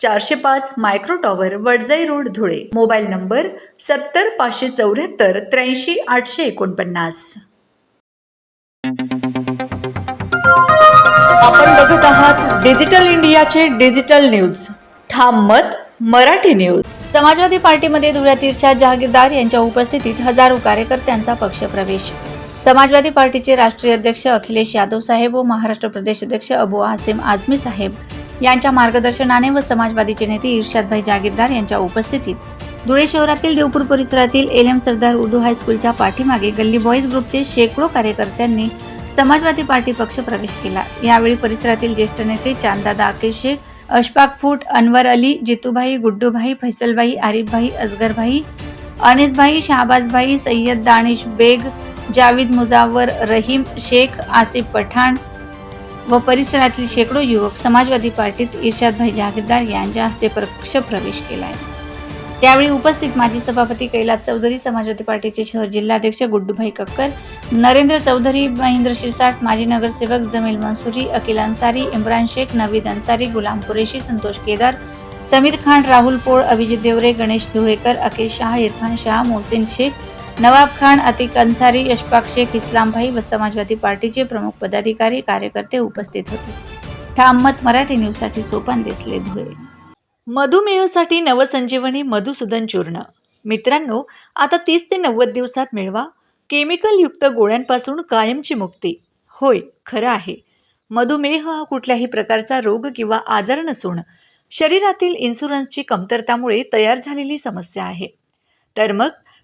चारशे पाच micro tower Wadjai road Dhule. Mobile number सत्तर पाचशे चौऱ्याहत्तर त्र्याऐंशी आठशे एकोणपन्नास. आपण बघत आहात डिजिटल इंडियाचे डिजिटल न्यूज. ठाम मत मराठी न्यूज. समाजवादी पार्टीमध्ये धुळ्यातीरच्या जहागीरदार यांच्या उपस्थितीत हजारो कार्यकर्त्यांचा पक्षप्रवेश. समाजवादी पार्टीचे राष्ट्रीय अध्यक्ष अखिलेश यादव साहेब व महाराष्ट्र प्रदेश अध्यक्ष अबू आसिम आझमी साहेब यांच्या मार्गदर्शनाने व समाजवादीचे नेते इर्षादभाई जागीरदार यांच्या उपस्थितीत धुळे शहरातील देवपूर परिसरातील एल एम सरदार उर्दू हायस्कूलच्या पाठीमागे गल्ली बॉईज ग्रुपचे शेकडो कार्यकर्त्यांनी समाजवादी पार्टी पक्ष प्रवेश केला. यावेळी परिसरातील ज्येष्ठ नेते चांदादा अकेश शेख अशफाक फूट अनवर अली जितूभाई गुड्डूभाई फैसलभाई आरिफभाई अजगरभाई अनिसभाई शहाबाजभाई सय्यद दानिश बेग जावेद मुजावर रहीम शेख आसिफ पठाण व परिसरातील शेकडो युवक समाजवादी पार्टीत इर्शादभाई जहागीरदार यांच्या हस्ते पक्ष प्रवेश केला आहे त्यावेळी उपस्थित माजी सभापती कैलास चौधरी समाजवादी पार्टीचे शहर जिल्हाध्यक्ष गुड्डूभाई कक्कर नरेंद्र चौधरी महेंद्र शिरसाट माजी नगरसेवक जमील मंसुरी अकिल अन्सारी इम्रान शेख नवीद अन्सारी गुलाम कुरेशी संतोष केदार समीर खान राहुल पोळ अभिजित देवरे गणेश धुळेकर अकेश शाह इरफान शाह मोहसिन शेख नवाब खान अतिक अन्सारी यशपाक शेख इस्लामभाई व समाजवादी पार्टीचे प्रमुख पदाधिकारी कार्यकर्ते उपस्थित होते. ठाम मत मराठी न्यूजसाठी सोपान देसले धुळे. मधुमेहसाठी नवसंजीवनी मधुसूदन चूर्ण. मित्रांनो आता तीस ते नव्वद दिवसात मिळवा. केमिकलयुक्त गोळ्यांपासून कायमची मुक्ती. होय खरं आहे. मधुमेह हा कुठल्याही प्रकारचा रोग किंवा आजार नसून शरीरातील इन्शुरन्सची कमतरतामुळे तयार झालेली समस्या आहे. तर मग